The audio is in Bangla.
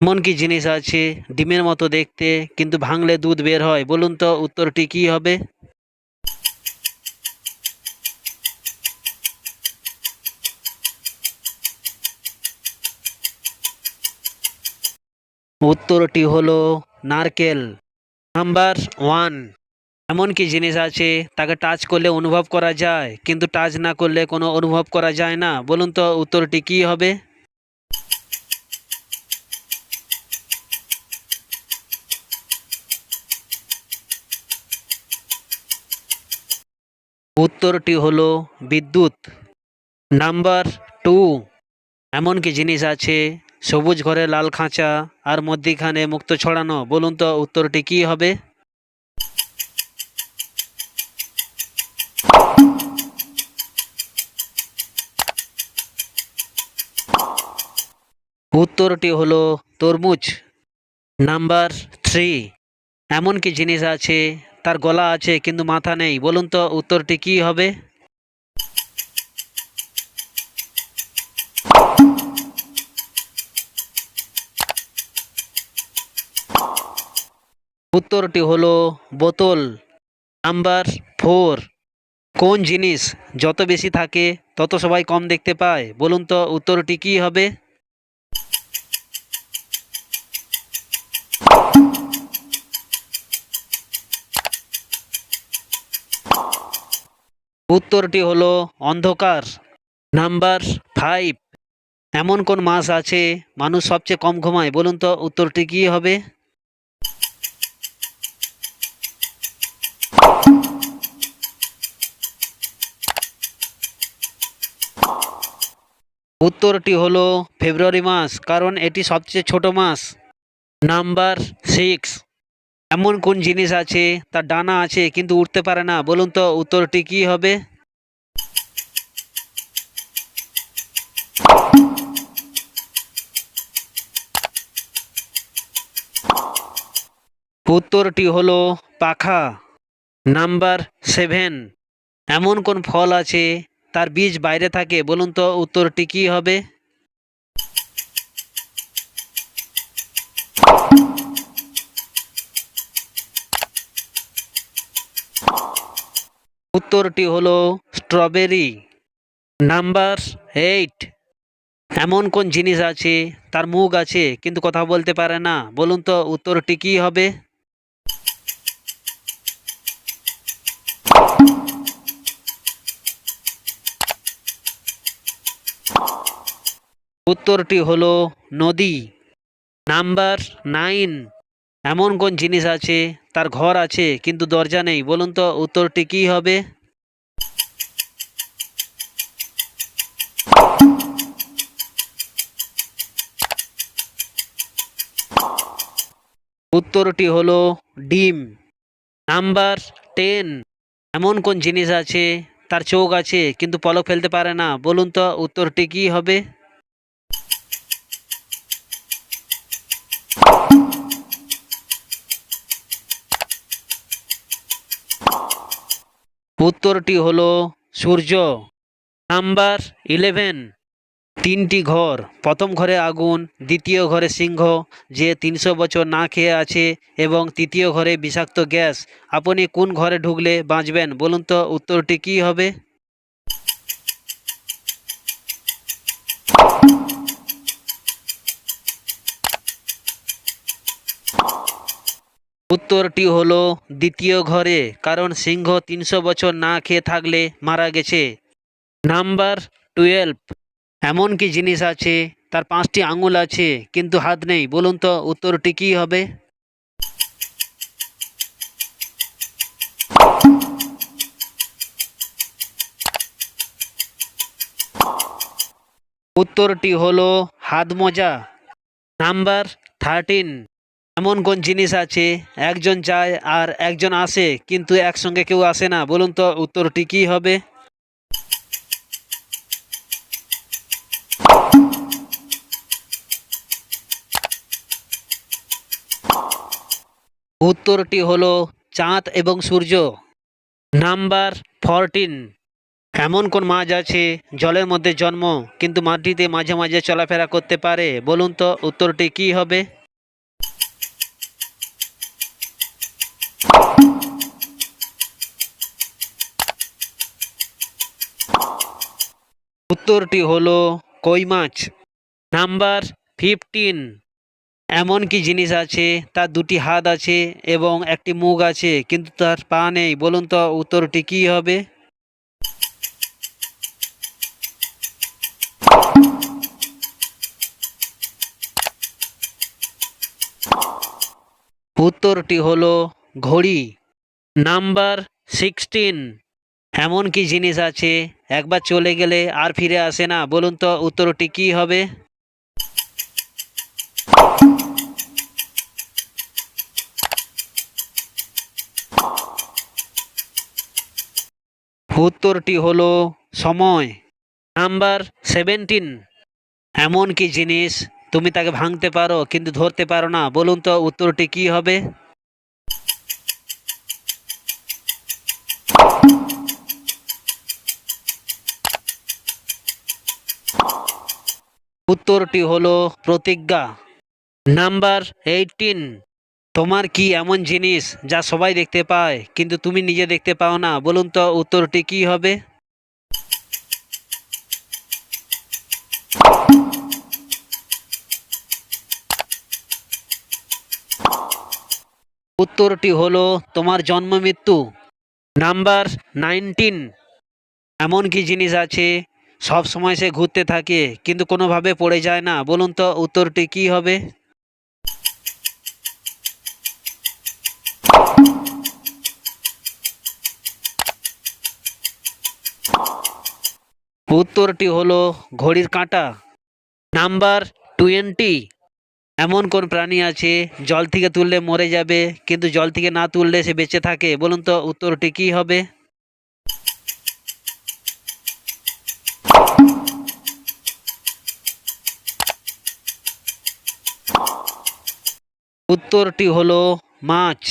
এমন কি জিনিস আছে? ডিমের মতো দেখতে, কিন্তু ভাঙলে দুধ বের হয়। বলুন তো, উত্তরটি কি হবে? উত্তরটি হলো নারকেল। Number one. এমন কি জিনিস আছে? তাকে টাচ করলে অনুভব করা যায়, কিন্তু টাচ না করলে কোনো অনুভব করা যায় না। বলুন তো, উত্তরটি কি হবে? উত্তরটি হলো বিদ্যুৎ। নাম্বার টু, এমন কি জিনিস আছে? সবুজ ঘরে লাল খাঁচা আর মধ্যিখানে মুক্ত ছড়ানো। বলুন তো উত্তরটি কি হবে? উত্তরটি হলো তরমুজ। নাম্বার থ্রি, এমন কি জিনিস আছে? তার গলা আছে, কিন্তু মাথা নেই। বলুন তো, উত্তরটি কি হবে? উত্তরটি হলো বোতল নাম্বার ফোর। কোন জিনিস যত বেশি থাকে, তত সবাই কম দেখতে পায়। বলুন তো, উত্তরটি কি হবে? উত্তরটি হলো অন্ধকার। Number five. এমন কোন মাস আছে? মানুষ সবচেয়ে কম ঘুমায়। বলুন তো উত্তরটি কি হবে? উত্তরটি হলো ফেব্রুয়ারি মাস, কারণ এটি সবচেয়ে ছোট মাস। Number six. এমন কোন জিনিস আছে? তার ডানা আছে, কিন্তু উঠতে পারে না। বলুন তো, উত্তরটি কি হবে? উত্তরটি হলো পাখা। Number seven. এমন কোন ফল আছে? তার বীজ বাইরে থাকে। বলুন তো, উত্তরটি কি হবে? উত্তরটি হলো স্ট্রবেরি। Number eight. এমন কোন জিনিস আছে, তার মুখ আছে, কিন্তু কথা বলতে পারে না। বলুন তো উত্তরটি কি হবে? উত্তরটি হলো নদী। Number nine. এমন কোন জিনিস আছে তার ঘর আছে, কিন্তু দরজা নেই। বলুন তো, উত্তরটি কি হবে? উত্তরটি হলো ডিম। Number ten. এমন কোন জিনিস আছে, তার চোখ আছে, কিন্তু পলক ফেলতে পারে না। বলুন তো, উত্তরটি কি হবে? উত্তরটি হল সূর্য। Number eleven. তিনটি ঘর। প্রথম ঘরে আগুন, দ্বিতীয় ঘরে সিংহ, যে তিনশো বছর না খেয়ে আছে, এবং তৃতীয় ঘরে বিষাক্ত গ্যাস। আপনি কোন ঘরে ঢুকলে বাঁচবেন? বলুন তো উত্তরটি কি হবে? উত্তরটি হলো দ্বিতীয় ঘরে, কারণ সিংহ তিনশো বছর না খেয়ে থাকলে মারা গেছে। Number twelve. এমন কি জিনিস আছে? তার পাঁচটি আঙুল আছে, কিন্তু হাত নেই। বলুন তো, উত্তরটি কি হবে? উত্তরটি হলো হাত মোজা নাম্বার থার্টিন। এমন কোন জিনিস আছে? একজন যায় আর একজন আসে, কিন্তু একসঙ্গে কেউ আসে না। বলুন তো উত্তরটি কি হবে? উত্তরটি হলো চাঁদ এবং সূর্য। Number fourteen. এমন কোন মাছ আছে, জলের মধ্যে জন্ম, কিন্তু মাটিতে মাঝে মাঝে চলাফেরা করতে পারে? বলুন তো উত্তরটি কি হবে? উত্তরটি হলো কই মাছ? নাম্বার ফিফটিন এমন কি জিনিস আছে? তার দুটি হাত আছে এবং একটি মুখ আছে, কিন্তু তার পা নেই। বলুন তো উত্তরটি কি হবে? উত্তরটি হলো ঘড়ি। নাম্বার সিক্সটিন এমন কি জিনিস আছে? একবার চলে গেলে আর ফিরে আসে না। বলুন তো, উত্তরটি কি হবে? উত্তরটি হলো সময়। Number seventeen. এমন কি জিনিস? তুমি তাকে ভাঙতে পারো, কিন্তু ধরতে পারো না। বলুন তো, উত্তরটি কি হবে? উত্তরটি হলো প্রতিজ্ঞা। নাম্বার এইটিন তোমার কি এমন জিনিস যা সবাই দেখতে পায়, কিন্তু তুমি নিজে দেখতে পাও না? বলুন তো উত্তরটি কি হবে? উত্তরটি হলো তোমার জন্ম মৃত্যু। নাম্বার নাইনটিন এমন কি জিনিস আছে সব সময় সে ঘুরতে থাকে, কিন্তু কোনোভাবে পড়ে যায় না। বলুন তো, উত্তরটি কি হবে? উত্তরটি হলো ঘড়ির কাঁটা। Number twenty. এমন কোন প্রাণী আছে, জল থেকে তুললে মরে যাবে, কিন্তু জল থেকে না তুললে সে বেঁচে থাকে? বলুন তো, উত্তরটি কি হবে? উত্তরটি হলো মাছ।